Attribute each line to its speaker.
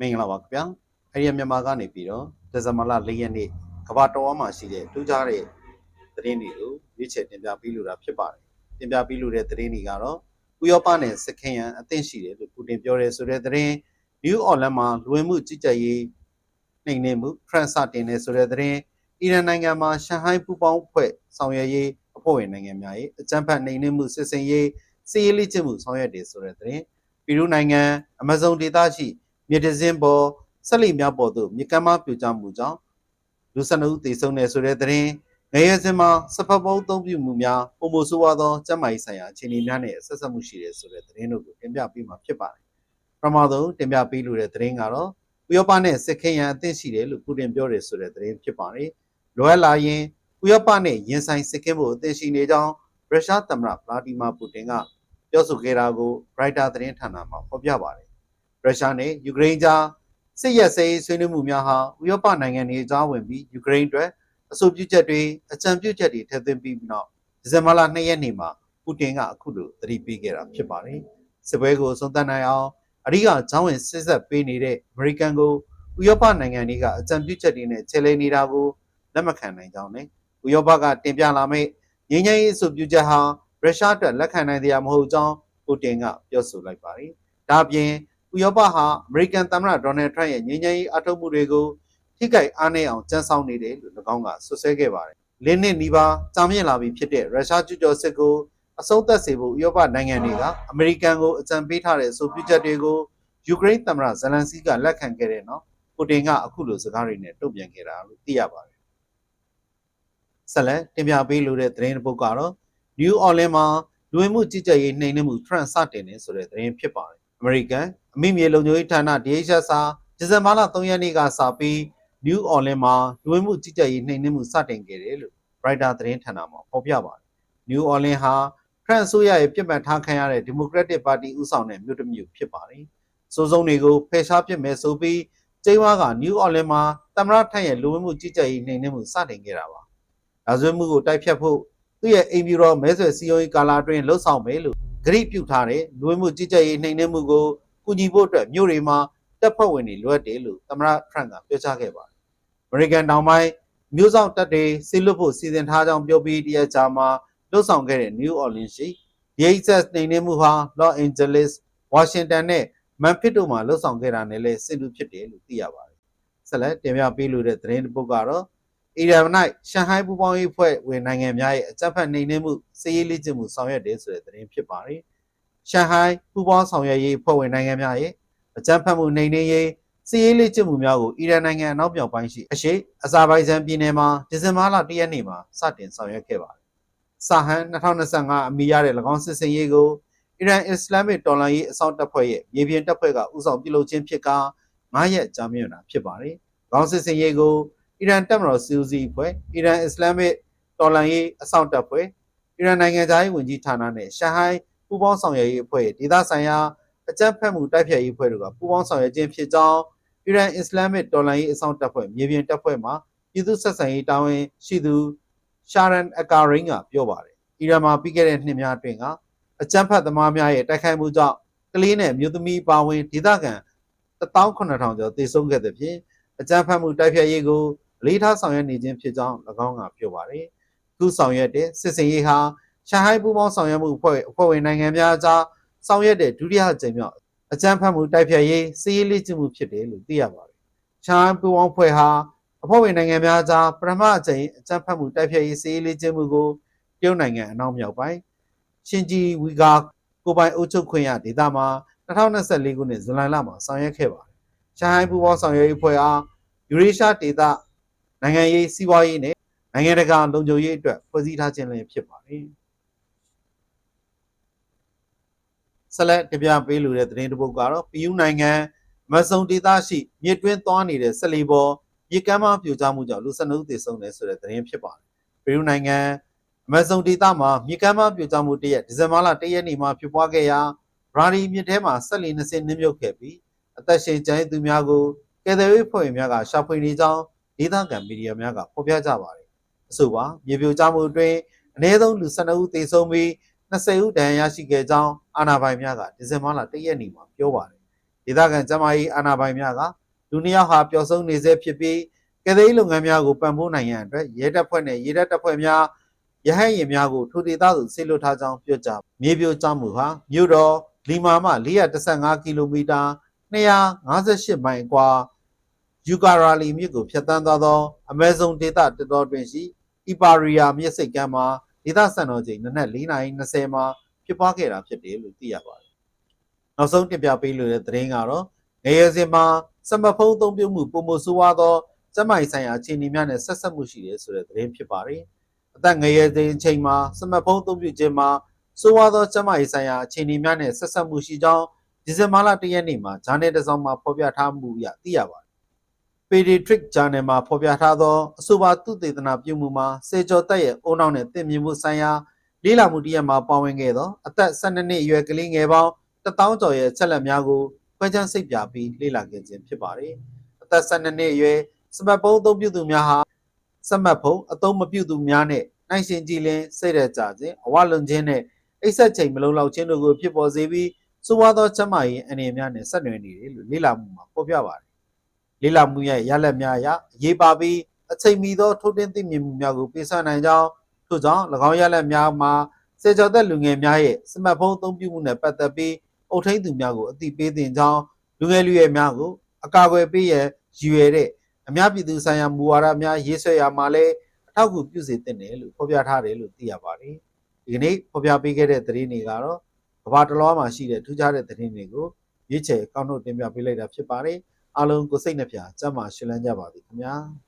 Speaker 1: မင်္ဂလာပါခင်ဗျာအဲ့ဒီမြန်မာကနေပြီးတော့ဒီဇင်ဘာလ၄ရက်နေ့ကမ္ဘာတော်ဝမှာရှိတဲ့ထူးခြားတဲ့သတင်းတွေကိုရွေးချယ်တင်ပြပေးလိုတာဖြစ်ပါတယ်တင်ပြပေးလိုတဲ့သတင်းတွေကတော့ဥရောပနဲ့စခင်ရန်အသင့်ရှိတယ်လို့ပူတင်ပြောတယ်ဆိုတဲ့သတင်း New Orleans မှာလူဝင်မှုကြီးကြပ်ရေးနှိမ်နင်းမှု France စတင်တယ်ဆိုတဲ့သတင်းအီရန်နိုင်ငံမှာရှန်ဟိုင်းပူပေါင်းဖွဲ့ဆောင်ရွက်ရေးအဖွဲ့ဝင်နိုင်ငံများရဲ့အကြမ်းဖက်နှိမ်နင်းမှုစစ်စင်ရေးစီးရေးလိကျင့်မှုဆောင်ရွက်တယ်ဆိုတဲ့သတင်းပီရူးနိုင်ငံအမဇုန်ဒေသရှိ မြေတစင်းပေါ်ဆက်လိများပေါ်သို့မြေကမ်းမပြိုကျမှုကြောင့်လူ၁၂ဦးသေဆုံးတယ်ဆိုတဲ့သတင်းငရဲစင်မှာစဖက်ပုံးအသုံးပြုမှုများပုံမဆိုးဝါးသောကျန်းမာရေးဆိုင်ရာအခြေအနေများနဲ့ဆက်ဆက်မှုရှိတယ်ဆိုတဲ့သတင်းတို့ကိုတင်ပြပေးမှာဖြစ်ပါတယ်ပထမဆုံးတင်ပြပေးလိုတဲ့သတင်းကတော့ဥရောပနဲ့စစ်ခေတ်ရန်အသင့်ရှိတယ်လို့ပူတင်ပြောတယ်ဆိုတဲ့သတင်းဖြစ်ပါတယ်လိုအပ်လာရင်ဥရောပနဲ့ရင်ဆိုင်စစ်ခင်းဖို့အသင့်ရှိနေကြောင်းရုရှားသမ္မတဗလာဒီမာပူတင်ကပြောဆိုခဲ့တာကို Reuters သတင်းဌာနမှဖော်ပြပါတယ် ရုရှားနဲ့ယူကရိန်းကြားစစ်ရက်စဲရေးဆွေးနွေးမှုများဟာဥရောပနိုင်ငံတွေအကြားဝင်ပြီးယူကရိန်းအတွက်အဆိုပြုချက်တွေအကြံပြုချက်တွေထည့်သွင်းပြီးနောက်ဒီဇင်ဘာလ2ရက်နေ့မှာပူတင်ကအခုလိုသတိပေးခဲ့တာဖြစ်ပါတယ်စစ်ပွဲကိုဆုံးသတ်နိုင်အောင်အဓိကကျောင်းဝင်စစ်ဆက်ပေးနေတဲ့အမေရိကန်ကိုဥရောပနိုင်ငံတွေကအကြံပြုချက်တွေနဲ့ချဲလဲနေတာကိုလက်မခံနိုင်ကြောင်းနဲ့ဥရောပကတင်ပြလာမယ့်ငြိမ်းချမ်းရေးအဆိုပြုချက်ဟာရုရှားအတွက်လက်ခံနိုင်တရားမဟုတ်ကြောင်းပူတင်ကပြောဆိုလိုက်ပါတယ်ဒါအပြင် ဥရောပဟာအမေရိကန်သမ္မတဒေါ်နယ်ထရန့်ရဲ့ငြိမ်းချမ်းရေးအထောက်အမှုတွေကိုထိခိုက်အားနည်းအောင်ကြံဆောင်နေတယ်လို့၎င်းကဆွဆွဲခဲ့ပါတယ်။လင်းနှစ်နီးပါးကြာမြင့်လာပြီဖြစ်တဲ့ရုရှားကျူးကျော်စစ်ကိုအဆုံးသတ်စေဖို့ဥရောပနိုင်ငံတွေကအမေရိကန်ကိုအကြံပေးထားတဲ့အဆိုပြုချက်တွေကိုယူကရိန်းသမ္မတဇလန်စီကလက်ခံခဲ့တဲ့နော်ပူတင်ကအခုလိုစကားတွေနဲ့တုံ့ပြန်ခဲ့တာလို့သိရပါတယ်။ဆက်လက်တင်ပြပေးလိုတဲ့သတင်းတစ်ပုဒ်ကတော့ New Orleans မှာလူဝင်မှုကြီးကြပ်ရေးနှိမ်နင်းမှု Trump စတင်နေဆိုတဲ့သတင်းဖြစ်ပါတယ်။ American အမိမြေလုံခြုံရေးဌာန DHS စာဒီဇင်ဘာလ3ရက်နေ့ကစပြီး New Orleans မှာလူဝင်မှုကြီးကြပ်ရေးနှိမ်နင်းမှုစတင်ခဲ့တယ်လို့ Reuters သတင်းဌာနမှာဖော်ပြပါတယ်။ New Orleans ဟာဖရန့်ဆိုရရဲ့ပြစ်မှတ်ထားခံရတဲ့ Democratic Party ဥဆောင်တဲ့မြို့တစ်မြို့ဖြစ်ပါတယ်။စိုးစုံတွေကိုဖယ်ရှားပစ်မယ်ဆိုပြီးကျိန်းဝါက New Orleans မှာတမရထက်ရဲ့လူဝင်မှုကြီးကြပ်ရေးနှိမ်နင်းမှုစတင်ခဲ့တာပါ။ဒါဇွဲမှုကိုတိုက်ဖြတ်ဖို့သူ့ရဲ့အိမ်ပြည်တော်မဲဆွယ်စီယုံရေးကာလာအတွင်းလှုပ်ဆောင်မယ်လို့ ဂရိပြုထားတဲ့လူဝင်မှုကြီးကြပ်ရေးနှိမ်နင်းမှုကိုကူညီဖို့အတွက်မြို့တွေမှာတပ်ဖွဲ့ဝင်တွေလွှတ်တယ်လို့သမ္မတထရန့်ကပြောကြားခဲ့ပါတယ်။ American တောင်ပိုင်းမြို့ဆောင်တပ်တွေဆီလွတ်ဖို့စီစဉ်ထားကြောင်းပြောပြီးတရက်ကြာမှာလှုပ်ဆောင်ခဲ့တဲ့ New Orleans ရှိ DHS နှိမ်နင်းမှုဟာ Los Angeles, Washington နဲ့ Memphis တို့မှာလှုပ်ဆောင်ခဲ့တာနဲ့လည်းဆင်တူဖြစ်တယ်လို့သိရပါတယ်။ဆက်လက်တင်ပြပေးလိုတဲ့သတင်းတစ်ပုဒ်ကတော့ အီရန်၌ရှန်ဟိုင်းပူပေါင်းရေးဖွဲ့ဝင်နိုင်ငံများရဲ့အကြမ်းဖက်နှိမ်နင်းမှုစစ်ရေးလေ့ကျင့်မှုဆောင်ရွက်တယ်ဆိုတဲ့သတင်းဖြစ်ပါတယ်။ရှန်ဟိုင်းပူပေါင်းဆောင်ရွက်ရေးဖွဲ့ဝင်နိုင်ငံများရဲ့အကြမ်းဖက်မှုနှိမ်နင်းရေးစစ်ရေးလေ့ကျင့်မှုများကိုအီရန်နိုင်ငံအနောက်မြောက်ပိုင်းရှိအရှိအဇာဘိုင်ဂျန်ပြည်နယ်မှာဒီဇင်ဘာလ၁ရက်နေ့မှာစတင်ဆောင်ရွက်ခဲ့ပါတယ်။စာဟန်2025အမိရတဲ့၎င်းစစ်စင်ရေးကိုအီရန်အစ္စလာမစ်တော်လှန်ရေးအစောင့်တပ်ဖွဲ့ရဲ့မြေပြင်တပ်ဖွဲ့ကဦးဆောင်ပြုလုပ်ခြင်းဖြစ်ကာ9ရက်ကြာမြင့်တာဖြစ်ပါတယ်။၎င်းစစ်စင်ရေးကို အီရန်တပ်မတော်စီဦးစီးဖွဲ့အီရန်အစ္စလာမစ်တော်လှန်ရေးအစောင့်တပ်ဖွဲ့အီရန်နိုင်ငံသားရေးဝန်ကြီးဌာနနဲ့ရှန်ဟိုင်းပူးပေါင်းဆောင်ရွက်ရေးအဖွဲ့ဒေသဆိုင်ရာအကြမ်းဖက်မှုတိုက်ဖျက်ရေးအဖွဲ့တို့ကပူးပေါင်းဆောင်ရွက်ခြင်းဖြစ်ကြောင်းအီရန်အစ္စလာမစ်တော်လှန်ရေးအစောင့်တပ်ဖွဲ့မြေပြင်တပ်ဖွဲ့မှပြည်သူ့ဆက်ဆံရေးတာဝန်ရှိသူရှာရန်အကာရင်းကပြောပါတယ်အီရန်မှာပြီးခဲ့တဲ့နှစ်များအတွင်းကအကြမ်းဖက်သမားများရဲ့တိုက်ခိုက်မှုကြောင့်ကလေးနဲ့မြို့သမီးပါဝင်ဒေသခံ18000ကျော်သေဆုံးခဲ့တဲ့ဖြင့်အကြမ်းဖက်မှုတိုက်ဖျက်ရေးကိုအ လေးထားဆောင်ရွက်နေခြင်းဖြစ်ကြောင်း၎င်းကပြောပါတယ်။ခုဆောင်ရွက်တဲ့စစ်စင်ရေးဟာရှန်ဟိုင်းပူးပေါင်းဆောင်ရွက်မှုအဖွဲ့အဖွဲ့ဝင်နိုင်ငံများအကြားဆောင်ရွက်တဲ့ဒုတိယအကြိမ်မြောက်အကြမ်းဖက်မှုတိုက်ဖျက်ရေးစီးရေးလေ့ကျင့်မှုဖြစ်တယ်လို့သိရပါတယ်။ရှန်ဟိုင်းပူးပေါင်းအဖွဲ့ဟာအဖွဲ့ဝင်နိုင်ငံများအကြားပထမအကြိမ်အကြမ်းဖက်မှုတိုက်ဖျက်ရေးစီးရေးလေ့ကျင့်မှုကိုတရုတ်နိုင်ငံအနောက်မြောက်ပိုင်းရှင်ဂျီဝီဂါကိုပိုင်အုပ်ချုပ်ခွင့်ရဒေသမှာ2024ခုနှစ်ဇူလိုင်လမှာဆောင်ရွက်ခဲ့ပါတယ်။ရှန်ဟိုင်းပူးပေါင်းဆောင်ရွက်ရေးအဖွဲ့အားယူရေးရှားဒေသ နိုင်ငံရေးစီးပွားရေးနဲ့နိုင်ငံတကာလုံခြုံရေးအတွက်ဖွဲ့စည်းထားခြင်းလည်းဖြစ်ပါတယ်။ဆက်လက်တင်ပြပေးလိုတဲ့သတင်းတစ်ပုဒ်ကတော့ပီယူနိုင်ငံမဆုံဒေသရှိမြေတွင်းသွားနေတဲ့ဆက်လီပေါ်မြေကမ်းမပြိုကျမှုကြောင့်လူ12ဦးသေဆုံးတယ်ဆိုတဲ့သတင်းဖြစ်ပါတယ်။ပီယူနိုင်ငံအမဇုန်ဒေသမှာမြေကမ်းမပြိုကျမှုတရက်ဒီဇင်ဘာလ1ရက်နေ့မှာဖြစ်ပွားခဲ့ရာရာဒီမြစ်ထဲမှာဆက်လီ20နစ်မြုပ်ခဲ့ပြီးအသက်ရှင်ကျန်သူများကိုကယ်ဆယ်ရေးဖွဲ့ဝင်များကရှာဖွေနေကြောင်း ဒေသခံမီဒီယာများကဖော်ပြကြပါတယ်။အဆိုပါမြေပြိုကျမှုအတွင်းအနည်းဆုံးလူ12ဦးသေဆုံးပြီး20ဦးဒဏ်ရာရရှိခဲ့ကြောင်းအာဏာပိုင်များကဒီဇင်ဘာလ1ရက်နေ့မှာပြောပါတယ်။ဒေသခံကျန်းမာရေးအာဏာပိုင်များကလူနှစ်ယောက်ဟာပျော်ဆုံးနေဆဲဖြစ်ပြီးကယ်ဆယ်ရေးလုပ်ငန်းများကိုပံ့ပိုးနိုင်ရန်အတွက်ရဲတပ်ဖွဲ့နဲ့ရဲတပ်တပ်ဖွဲ့များရဟန်းရင်များကိုထိုဒေသသို့ဆေးလွှတ်ထားကြောင်းပြောကြားမြေပြိုကျမှုဟာမြို့တော်လီမာမှ415ကီလိုမီတာ258မိုင်အကွာ ယူကာရာလီမြစ်ကိုဖြတ်တန်းသွားသောအမေဇုန်ဒေသတတော်တွင်ရှိအီပါရီယာမြစ်စိတ်ကမ်းမှာဒေသစံတော်ချိန်နနက်4:20မှာဖြစ်ပွားခဲ့တာဖြစ်တယ်လို့သိရပါတယ်။နောက်ဆုံးတင်ပြပေးလိုတဲ့သတင်းကတော့ငရဲစင်မှာစမတ်ဖုံးအသုံးပြုမှုပုံမဆိုးဝါးသောကျန်းမာရေးဆိုင်ရာအခြေအနေများနဲ့ဆက်ဆက်မှုရှိတယ်ဆိုတဲ့သတင်းဖြစ်ပါတယ်။အသက်ငရဲစင်အချိန်မှာစမတ်ဖုံးအသုံးပြုခြင်းမှာဆိုးဝါးသောကျန်းမာရေးဆိုင်ရာအခြေအနေများနဲ့ဆက်ဆက်မှုရှိကြောင်းဒီဇင်ဘာလ၁ရက်နေ့မှာဂျာနယ်တစ်စောင်မှာဖော်ပြထားမှုအရသိရပါတယ်။ Pediatric Journal မှာဖော်ပြထားသောအဆိုပါသုတေသနပြုမှုမှာစေကျော်တက်ရဲ့အုံနောက်နဲ့တင့်မြင်မှုဆိုင်ရာလေ့လာမှုတစ်ရပ်မှာပါဝင်ခဲ့သောအသက်12နှစ်အရွယ်ကလေးငယ်ပေါင်း1000ကျော်ရဲ့ချက်လက်များကိုခွဲခြမ်းစိတ်ပြပြီးလေ့လာခဲ့ခြင်းဖြစ်ပါတယ်။အသက်12နှစ်အရွယ်စမတ်ဖုံးအသုံးပြုသူများဟာစမတ်ဖုံးအသုံးမပြုသူများနဲ့နိုင်ရှင်ကြည်လင်စိတ်ရကြခြင်းအဝလွန်ခြင်းနဲ့အိပ်ဆက်ချိန်မလုံလောက်ခြင်းတို့ကိုဖြစ်ပေါ်စေပြီးစိုးဝါးသောချက်မှရင်အနေများနဲ့ဆက်နွယ်နေတယ်လို့လေ့လာမှုမှာဖော်ပြပါတယ်။ လေ့လာမှုရဲ့ရလဒ်များအရအရေးပါပြီးအချိန်မီသောထိုးတင်းသိမြင်မှုများကိုပေးဆနိုင်ကြောင်းထို့ကြောင့်၎င်းရလဒ်များမှာစေကျော်သက်လူငယ်များရဲ့စမတ်ဖုံးအသုံးပြုမှုနဲ့ပတ်သက်ပြီးအုပ်ထိန်းသူများကိုအသိပေးသင့်ကြောင်းလူငယ်လူရွယ်များကိုအကာအကွယ်ပေးရန်ရည်ရွယ်တဲ့အများပြည်သူဆိုင်ရာမူဝါဒများရေးဆွဲရာမှာလည်းအထောက်အကူပြုစေသင့်တယ်လို့ဖော်ပြထားတယ်လို့သိရပါတယ်။ဒီကနေ့ဖော်ပြပေးခဲ့တဲ့သတင်းတွေကတော့ကမ္ဘာတစ်လွှားမှာရှိတဲ့ထူးခြားတဲ့သတင်းတွေကိုရွေးချယ်ကောက်နှုတ်တင်ပြပေးလိုက်တာဖြစ်ပါတယ်။ အားလုံးကိုစိတ်နှပြကျမ်းမာရှင်လန်းကြပါစေခင်ဗျာ။